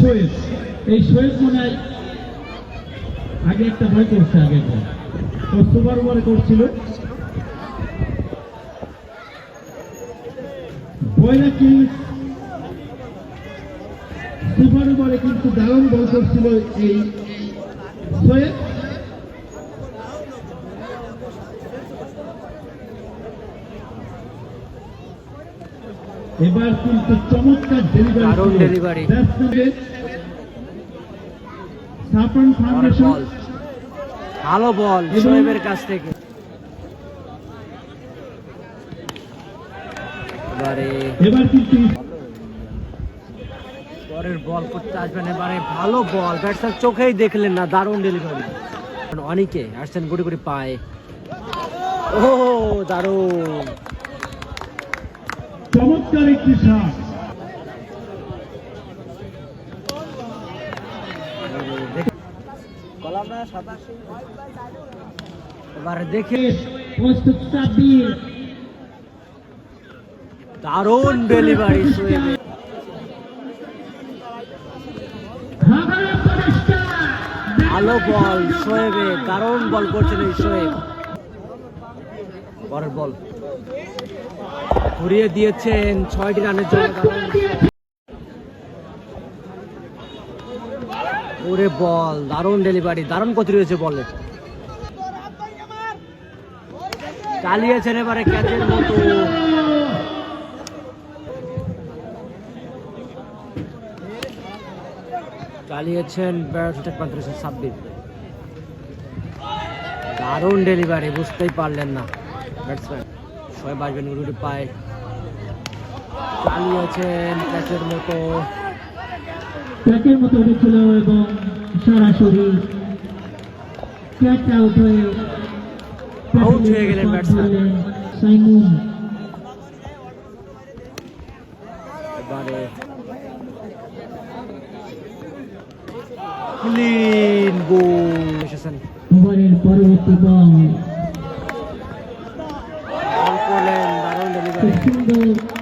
শোয়েব এই শোয়েব মনে আগে একটা ভয় করছে আগে একবার ও সুপার ওভারে করছিল। বয়রা কিংস সুপার ওভারে কিন্তু দারুণ বল করছিল এই শোয়েব এবার কিন্তু চমৎকার ডেলিভারি ফাউন্ডেশন ভালো বল শোয়েবের কাছ থেকে। এবার কিন্তু পরের বল করতে আসবেন। এবারে ভালো বল ব্যাটসম্যান চোখেই দেখলেন না দারুণ ডেলিভারি অনেকে আসছেন গুটি গুটি পায়ে। ও দারুণ। চমৎকার একটি শট দেখে। প্রস্তুত সাব্বির। দারুণ ডেলিভারি ভালো বল দারুণ বল করছেন এই শোয়েব পরের বল। ঘুরিয়ে দিয়েছেন ছয়টি রানের জন্য। ওরে বল, দারুণ ডেলিভারি, দারুণ গতি রয়েছে বলে। চালিয়েছেন এবারে ক্যাচের মতো। চালিয়েছেন ছাব্বিশ দারুণ ডেলিভারি, বুঝতেই পারলেন না। ব্যাটসম্যান শোয়েব আসবেন গুরুটি পায়। চালিয়েছেন ক্যাচের মতো। ক্যাচের মতো উঠেছিল এবং সরাসরি ক্যাচ আউট হয়ে Out হয়ে গেলেন batsman। সাইমুন। এবারে ক্লিন গোল এসেছেন ওভারের পরবর্তী বল বল করলেন